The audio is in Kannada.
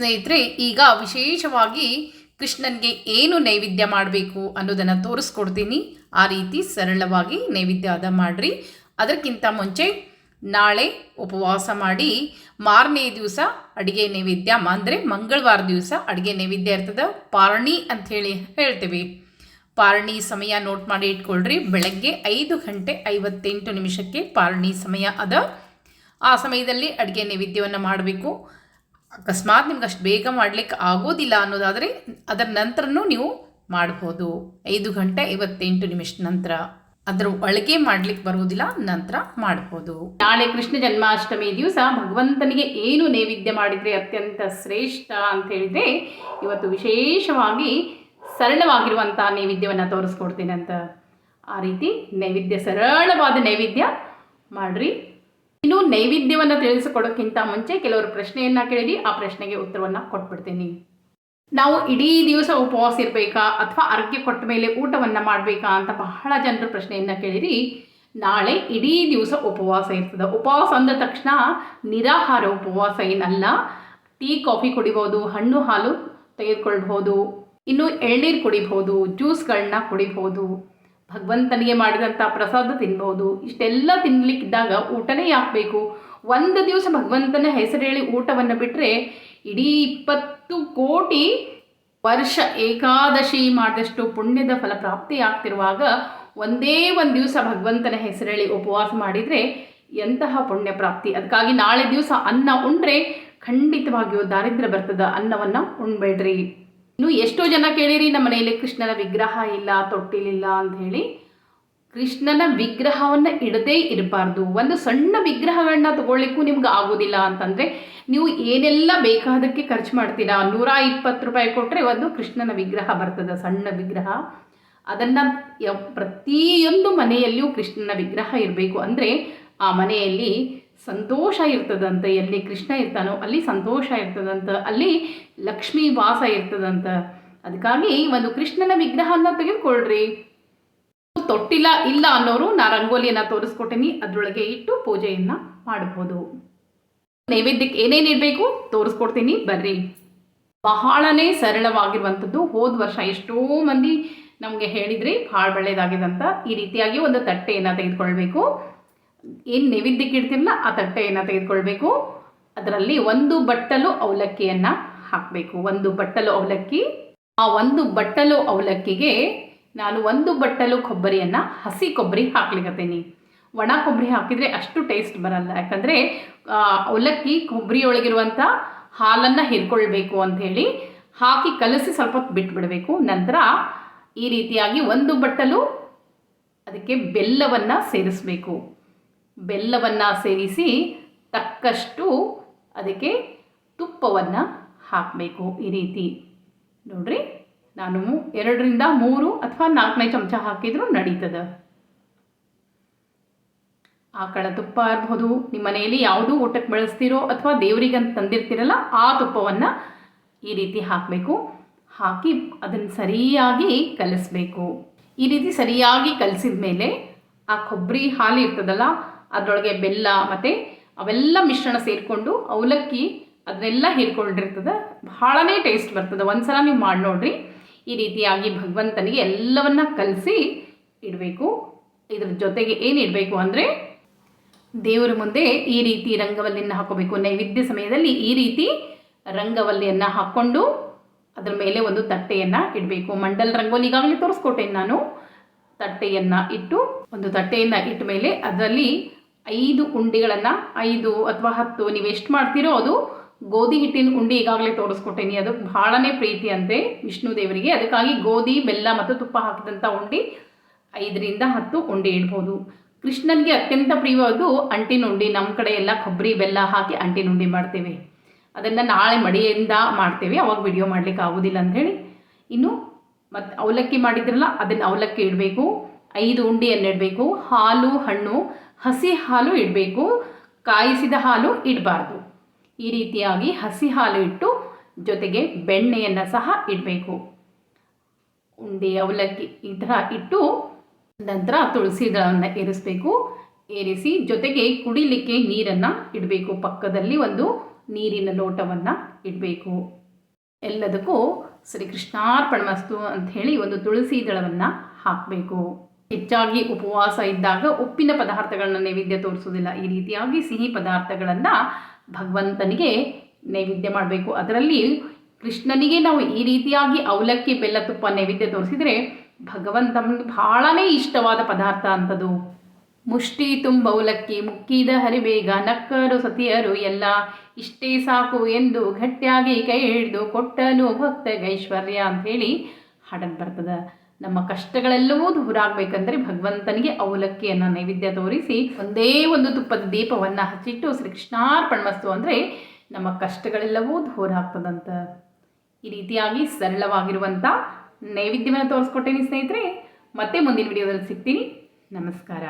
ಸ್ನೇಹಿತರೆ, ಈಗ ವಿಶೇಷವಾಗಿ ಕೃಷ್ಣನಿಗೆ ಏನು ನೈವೇದ್ಯ ಮಾಡಬೇಕು ಅನ್ನೋದನ್ನು ತೋರಿಸ್ಕೊಡ್ತೀನಿ. ಆ ರೀತಿ ಸರಳವಾಗಿ ನೈವೇದ್ಯ ಅದ ಮಾಡಿರಿ. ಅದಕ್ಕಿಂತ ಮುಂಚೆ ನಾಳೆ ಉಪವಾಸ ಮಾಡಿ, ಮಾರನೇ ದಿವಸ ಅಡುಗೆ ನೈವೇದ್ಯ, ಅಂದರೆ ಮಂಗಳವಾರ ದಿವಸ ಅಡುಗೆ ನೈವೇದ್ಯ ಇರ್ತದೆ. ಪಾರಣಿ ಅಂಥೇಳಿ ಹೇಳ್ತೀವಿ. ಪಾರಣಿ ಸಮಯ ನೋಟ್ ಮಾಡಿ ಇಟ್ಕೊಳ್ರಿ. ಬೆಳಗ್ಗೆ ಐದು ಗಂಟೆ ಐವತ್ತೆಂಟು ನಿಮಿಷಕ್ಕೆ ಪಾರಣಿ ಸಮಯ ಅದ. ಆ ಸಮಯದಲ್ಲಿ ಅಡುಗೆ ನೈವೇದ್ಯವನ್ನು ಮಾಡಬೇಕು. ಅಕಸ್ಮಾತ್ ನಿಮ್ಗೆ ಅಷ್ಟು ಬೇಗ ಮಾಡಲಿಕ್ಕೆ ಆಗೋದಿಲ್ಲ ಅನ್ನೋದಾದರೆ ಅದರ ನಂತರನೂ ನೀವು ಮಾಡ್ಬೋದು. ಐದು ಗಂಟೆ ಐವತ್ತೆಂಟು ನಿಮಿಷ ನಂತರ ಅದರ ಒಳಗೆ ಮಾಡ್ಲಿಕ್ಕೆ ಬರೋದಿಲ್ಲ, ನಂತರ ಮಾಡಬಹುದು ನಾಳೆ ಕೃಷ್ಣ ಜನ್ಮಾಷ್ಟಮಿ ದಿವಸ ಭಗವಂತನಿಗೆ ಏನು ನೈವೇದ್ಯ ಮಾಡಿದರೆ ಅತ್ಯಂತ ಶ್ರೇಷ್ಠ ಅಂತ ಹೇಳಿದ್ರೆ ಇವತ್ತು ವಿಶೇಷವಾಗಿ ಸರಳವಾಗಿರುವಂತಹ ನೈವೇದ್ಯವನ್ನು ತೋರಿಸ್ಕೊಡ್ತೇನೆ ಅಂತ ಆ ರೀತಿ ನೈವೇದ್ಯ ಸರಳವಾದ ನೈವೇದ್ಯ ಮಾಡ್ರಿ. ನೈವೇದ್ಯವನ್ನು ತಿಳಿಸಿಕೊಡೋಕ್ಕಿಂತ ಮುಂಚೆ ಕೆಲವರು ಪ್ರಶ್ನೆಯನ್ನು ಕೇಳಿರಿ ಆ ಪ್ರಶ್ನೆಗೆ ಉತ್ತರವನ್ನು ಕೊಟ್ಬಿಡ್ತೀನಿ. ನಾವು ಇಡೀ ದಿವಸ ಉಪವಾಸ ಇರಬೇಕಾ ಅಥವಾ ಅರ್ಘ್ಯ ಕೊಟ್ಟ ಮೇಲೆ ಊಟವನ್ನು ಮಾಡಬೇಕಾ ಅಂತ ಬಹಳ ಜನರು ಪ್ರಶ್ನೆಯನ್ನು ಕೇಳಿರಿ. ನಾಳೆ ಇಡೀ ದಿವಸ ಉಪವಾಸ ಇರ್ತದೆ. ಉಪವಾಸ ಅಂದ ತಕ್ಷಣ ನಿರಾಹಾರ ಉಪವಾಸ ಏನಲ್ಲ. ಟೀ, ಕಾಫಿ ಕುಡಿಬೋದು, ಹಣ್ಣು, ಹಾಲು ತೆಗೆದುಕೊಳ್ಬೋದು ಇನ್ನು ಎಳ್ನೀರು ಕುಡಿಬಹುದು ಜ್ಯೂಸ್ಗಳನ್ನ ಕುಡಿಬೋದು ಭಗವಂತನಿಗೆ ಮಾಡಿದಂಥ ಪ್ರಸಾದ ತಿನ್ಬೋದು. ಇಷ್ಟೆಲ್ಲ ತಿನ್ಲಿಕ್ಕಿದ್ದಾಗ ಊಟನೇ ಯಾಕಬೇಕು ಒಂದು ದಿವಸ ಭಗವಂತನ ಹೆಸರೇಳಿ ಊಟವನ್ನು ಬಿಟ್ಟರೆ ಇಡೀ ಇಪ್ಪತ್ತು ಕೋಟಿ ವರ್ಷ ಏಕಾದಶಿ ಮಾಡಿದಷ್ಟು ಪುಣ್ಯದ ಫಲ ಪ್ರಾಪ್ತಿಯಾಗ್ತಿರುವಾಗ ಒಂದೇ ಒಂದು ದಿವಸ ಭಗವಂತನ ಹೆಸರೇಳಿ ಉಪವಾಸ ಮಾಡಿದರೆ ಎಂತಹ ಪುಣ್ಯ ಪ್ರಾಪ್ತಿ? ಅದಕ್ಕಾಗಿ ನಾಳೆ ದಿವಸ ಅನ್ನ ಉಂಡ್ರೆ ಖಂಡಿತವಾಗಿಯೂ ದಾರಿದ್ರ್ಯ ಬರ್ತದ ಅನ್ನವನ್ನು ಉಣ್ಬೇಡ್ರಿ. ಇನ್ನು ಎಷ್ಟೋ ಜನ ಕೇಳಿರಿ, ನಮ್ಮ ಮನೆಯಲ್ಲಿ ಕೃಷ್ಣನ ವಿಗ್ರಹ ಇಲ್ಲ, ತೊಟ್ಟಿಲಿಲ್ಲ ಅಂತ ಹೇಳಿ ಕೃಷ್ಣನ ವಿಗ್ರಹವನ್ನು ಇಡದೇ ಇರಬಾರ್ದು. ಒಂದು ಸಣ್ಣ ವಿಗ್ರಹಗಳನ್ನ ತಗೊಳ್ಳಿಕ್ಕೂ ನಿಮ್ಗೆ ಆಗೋದಿಲ್ಲ ಅಂತಂದರೆ ನೀವು ಏನೆಲ್ಲ ಬೇಕಾದಕ್ಕೆ ಖರ್ಚು ಮಾಡ್ತೀರಾ? ನೂರ ಇಪ್ಪತ್ತು ರೂಪಾಯಿ ಕೊಟ್ಟರೆ ಒಂದು ಕೃಷ್ಣನ ವಿಗ್ರಹ ಬರ್ತದೆ, ಸಣ್ಣ ವಿಗ್ರಹ. ಅದನ್ನು ಪ್ರತಿಯೊಂದು ಮನೆಯಲ್ಲಿಯೂ ಕೃಷ್ಣನ ವಿಗ್ರಹ ಇರಬೇಕು. ಅಂದರೆ ಆ ಮನೆಯಲ್ಲಿ ಸಂತೋಷ ಇರ್ತದಂತ, ಎಲ್ಲಿ ಕೃಷ್ಣ ಇರ್ತಾನೋ ಅಲ್ಲಿ ಸಂತೋಷ ಇರ್ತದಂತ, ಅಲ್ಲಿ ಲಕ್ಷ್ಮೀ ವಾಸ ಇರ್ತದಂತ. ಅದಕ್ಕಾಗಿ ಒಂದು ಕೃಷ್ಣನ ವಿಗ್ರಹನ ತೆಗೆದುಕೊಳ್ರಿ. ತೊಟ್ಟಿಲ್ಲ ಇಲ್ಲ ಅನ್ನೋರು ನಾ ರಂಗೋಲಿಯನ್ನು ತೋರಿಸ್ಕೊಟ್ಟೀನಿ, ಅದರೊಳಗೆ ಇಟ್ಟು ಪೂಜೆಯನ್ನು ಮಾಡಬಹುದು ನೈವೇದ್ಯಕ್ಕೆ ಏನೇನು ಇಡಬೇಕು ತೋರಿಸ್ಕೊಡ್ತೀನಿ, ಬರ್ರಿ. ಬಹಳನೇ ಸರಳವಾಗಿರುವಂಥದ್ದು, ಹೋದ ವರ್ಷ ಎಷ್ಟೋ ಮಂದಿ ನಮಗೆ ಹೇಳಿದ್ರಿ ಭಾಳ ಒಳ್ಳೆಯದಾಗಿದೆ ಅಂತ ಈ ರೀತಿಯಾಗಿ ಒಂದು ತಟ್ಟೆಯನ್ನು ತೆಗೆದುಕೊಳ್ಬೇಕು. ಏನು ನೈವೇದ್ಯಕ್ಕೆ ಇಡ್ತಿರಲ್ಲ ಆ ತಟ್ಟೆಯನ್ನು ತೆಗೆದುಕೊಳ್ಬೇಕು. ಅದರಲ್ಲಿ ಒಂದು ಬಟ್ಟಲು ಅವಲಕ್ಕಿಯನ್ನು ಹಾಕಬೇಕು. ಒಂದು ಬಟ್ಟಲು ಅವಲಕ್ಕಿ. ಆ ಒಂದು ಬಟ್ಟಲು ಅವಲಕ್ಕಿಗೆ ನಾನು ಒಂದು ಬಟ್ಟಲು ಕೊಬ್ಬರಿಯನ್ನು, ಹಸಿ ಕೊಬ್ಬರಿ ಹಾಕ್ಲಿಕ್ಕತ್ತೀನಿ ಒಣ ಕೊಬ್ಬರಿ ಹಾಕಿದರೆ ಅಷ್ಟು ಟೇಸ್ಟ್ ಬರಲ್ಲ. ಯಾಕಂದರೆ ಅವಲಕ್ಕಿ ಕೊಬ್ಬರಿಯೊಳಗಿರುವಂಥ ಹಾಲನ್ನು ಅಂತ ಅಂಥೇಳಿ ಹಾಕಿ ಕಲಸಿ ಸ್ವಲ್ಪ ಹೊತ್ತು ಬಿಟ್ಬಿಡಬೇಕು. ನಂತರ ಈ ರೀತಿಯಾಗಿ ಒಂದು ಬಟ್ಟಲು ಅದಕ್ಕೆ ಬೆಲ್ಲವನ್ನು ಸೇರಿಸಬೇಕು. ಬೆಲ್ಲವನ್ನು ಸೇರಿಸಿ ತಕ್ಕಷ್ಟು ಅದಕ್ಕೆ ತುಪ್ಪವನ್ನು ಹಾಕಬೇಕು ಈ ರೀತಿ. ನೋಡ್ರಿ, ನಾನು ಎರಡರಿಂದ ಮೂರು ಅಥವಾ ನಾಲ್ಕನೇ ಚಮಚ ಹಾಕಿದರೂ ನಡೀತದೆ. ಆಕಳ ತುಪ್ಪ ಇರ್ಬೋದು ನಿಮ್ಮ ಮನೆಯಲ್ಲಿ ಯಾವುದು ಊಟಕ್ಕೆ ಬಳಸ್ತೀರೋ ಅಥವಾ ದೇವರಿಗಂತ ತಂದಿರ್ತೀರಲ್ಲ, ಆ ತುಪ್ಪವನ್ನು ಈ ರೀತಿ ಹಾಕಬೇಕು. ಹಾಕಿ ಅದನ್ನು ಸರಿಯಾಗಿ ಕಲಿಸ್ಬೇಕು. ಈ ರೀತಿ ಸರಿಯಾಗಿ ಕಲಿಸಿದ ಮೇಲೆ ಆ ಕೊಬ್ಬರಿ ಹಾಲು ಇರ್ತದಲ್ಲ ಅದರೊಳಗೆ ಬೆಲ್ಲ ಮತ್ತು ಅವೆಲ್ಲ ಮಿಶ್ರಣ ಸೇರಿಕೊಂಡು ಅವಲಕ್ಕಿ ಅದನ್ನೆಲ್ಲ ಹೀರ್ಕೊಂಡಿರ್ತದೆ. ಭಾಳನೇ ಟೇಸ್ಟ್ ಬರ್ತದೆ. ಒಂದು ಸಲ ನೀವು ಮಾಡಿ ನೋಡ್ರಿ. ಈ ರೀತಿಯಾಗಿ ಭಗವಂತನಿಗೆ ಎಲ್ಲವನ್ನ ಕಲಸಿ ಇಡಬೇಕು. ಇದ್ರ ಜೊತೆಗೆ ಏನು ಇಡಬೇಕು ಅಂದರೆ ದೇವರ ಮುಂದೆ ಈ ರೀತಿ ರಂಗವಲ್ಲಿಯನ್ನು ಹಾಕೋಬೇಕು. ನೈವೇದ್ಯ ಸಮಯದಲ್ಲಿ ಈ ರೀತಿ ರಂಗವಲ್ಲಿಯನ್ನು ಹಾಕ್ಕೊಂಡು ಅದರ ಮೇಲೆ ಒಂದು ತಟ್ಟೆಯನ್ನು ಇಡಬೇಕು. ಮಂಡಲ್ ರಂಗೋಲಿ ಈಗಾಗಲೇ ತೋರಿಸ್ಕೊಟ್ಟೆ ನಾನು. ತಟ್ಟೆಯನ್ನು ಇಟ್ಟು, ಒಂದು ತಟ್ಟೆಯನ್ನು ಇಟ್ಟ ಮೇಲೆ ಅದರಲ್ಲಿ ಐದು ಉಂಡೆಗಳನ್ನು, ಐದು ಅಥವಾ ಹತ್ತು ನೀವು ಎಷ್ಟು ಮಾಡ್ತೀರೋ ಅದು ಗೋಧಿ ಹಿಟ್ಟಿನ ಉಂಡೆ ಈಗಾಗಲೇ ತೋರಿಸ್ಕೊಟ್ಟೇನಿ. ಅದು ಭಾಳನೇ ಪ್ರೀತಿ ಅಂತೆ ವಿಷ್ಣು ದೇವರಿಗೆ. ಅದಕ್ಕಾಗಿ ಗೋಧಿ, ಬೆಲ್ಲ ಮತ್ತು ತುಪ್ಪ ಹಾಕಿದಂಥ ಉಂಡೆ ಐದರಿಂದ ಹತ್ತು ಉಂಡೆ ಇಡ್ಬೋದು. ಕೃಷ್ಣನಿಗೆ ಅತ್ಯಂತ ಪ್ರಿಯವಾದ್ದು ಅಂಟಿನ ಉಂಡೆ. ನಮ್ಮ ಕಡೆ ಎಲ್ಲ ಕೊಬ್ಬರಿ, ಬೆಲ್ಲ ಹಾಕಿ ಅಂಟಿನ ಉಂಡೆ ಮಾಡ್ತೇವೆ. ಅದನ್ನು ನಾಳೆ ಮಡಿಯಿಂದ ಮಾಡ್ತೇವೆ. ಅವಾಗ ವಿಡಿಯೋ ಮಾಡಲಿಕ್ಕೆ ಆಗೋದಿಲ್ಲ ಅಂಥೇಳಿ ಇನ್ನು ಮತ್ತು ಅವಲಕ್ಕಿ ಮಾಡಿದ್ರಲ್ಲ, ಅದನ್ನು ಅವಲಕ್ಕಿ ಇಡಬೇಕು. ಐದು ಉಂಡೆಯನ್ನು ಇಡಬೇಕು. ಹಾಲು, ಹಣ್ಣು ಹಸಿ ಹಾಲು ಇಡಬೇಕು. ಕಾಯಿಸಿದ ಹಾಲು ಇಡಬಾರ್ದು. ಈ ರೀತಿಯಾಗಿ ಹಸಿ ಹಾಲು ಇಟ್ಟು ಜೊತೆಗೆ ಬೆಣ್ಣೆಯನ್ನು ಸಹ ಇಡಬೇಕು. ಉಂಡೆ, ಅವಲಕ್ಕಿ ಈ ಥರ ಇಟ್ಟು ನಂತರ ತುಳಸಿ ದಳವನ್ನು ಏರಿಸಬೇಕು. ಏರಿಸಿ ಜೊತೆಗೆ ಕುಡಿಲಿಕ್ಕೆ ನೀರನ್ನು ಇಡಬೇಕು. ಪಕ್ಕದಲ್ಲಿ ಒಂದು ನೀರಿನ ಲೋಟವನ್ನು ಇಡಬೇಕು. ಎಲ್ಲದಕ್ಕೂ ಶ್ರೀ ಕೃಷ್ಣಾರ್ಪಣ ಮಸ್ತು ಅಂತ ಹೇಳಿ ಒಂದು ತುಳಸಿ ದಳವನ್ನು ಹಾಕಬೇಕು. ಹೆಚ್ಚಾಗಿ ಉಪವಾಸ ಇದ್ದಾಗ ಉಪ್ಪಿನ ಪದಾರ್ಥಗಳನ್ನ ನೈವೇದ್ಯ ತೋರಿಸೋದಿಲ್ಲ ಈ ರೀತಿಯಾಗಿ ಸಿಹಿ ಪದಾರ್ಥಗಳನ್ನು ಭಗವಂತನಿಗೆ ನೈವೇದ್ಯ ಮಾಡಬೇಕು. ಅದರಲ್ಲಿ ಕೃಷ್ಣನಿಗೆ ನಾವು ಈ ರೀತಿಯಾಗಿ ಅವಲಕ್ಕಿ, ಬೆಲ್ಲ, ತುಪ್ಪ ನೈವೇದ್ಯ ತೋರಿಸಿದರೆ ಭಗವಂತನಿಗೆ ಬಹಳನೇ ಇಷ್ಟವಾದ ಪದಾರ್ಥ ಅಂತದು ಮುಷ್ಟಿ ತುಂಬ ಅವಲಕ್ಕಿ, ಮುಕ್ಕಿದ ಹರಿಬೇಗ, ನಕ್ಕರು ಸತಿಯರು ಎಲ್ಲ ಇಷ್ಟೇ ಸಾಕು ಎಂದು ಗಟ್ಟಿಯಾಗಿ ಕೈ ಹಿಡಿದು ಕೊಟ್ಟನು ಅಂತ ಹೇಳಿ ಹಾಡನ್ನು ಬರ್ತದೆ ನಮ್ಮ ಕಷ್ಟಗಳೆಲ್ಲವೂ ದೂರ ಆಗಬೇಕಂದ್ರೆ ಭಗವಂತನಿಗೆ ಅವಲಕ್ಕಿಯನ್ನು ನೈವೇದ್ಯ ತೋರಿಸಿ ಒಂದೇ ಒಂದು ತುಪ್ಪದ ದೀಪವನ್ನು ಹಚ್ಚಿಟ್ಟು ಶ್ರೀ ಕೃಷ್ಣಾರ್ಪಣಮಸ್ತು ಅಂದರೆ ನಮ್ಮ ಕಷ್ಟಗಳೆಲ್ಲವೂ ದೂರ ಆಗ್ತದಂತ ಈ ರೀತಿಯಾಗಿ ಸರಳವಾಗಿರುವಂಥ ನೈವೇದ್ಯವನ್ನು ತೋರಿಸ್ಕೊಟ್ಟೇನಿ ಸ್ನೇಹಿತರೆ, ಮತ್ತೆ ಮುಂದಿನ ವಿಡಿಯೋದಲ್ಲಿ ಸಿಗ್ತೀನಿ. ನಮಸ್ಕಾರ.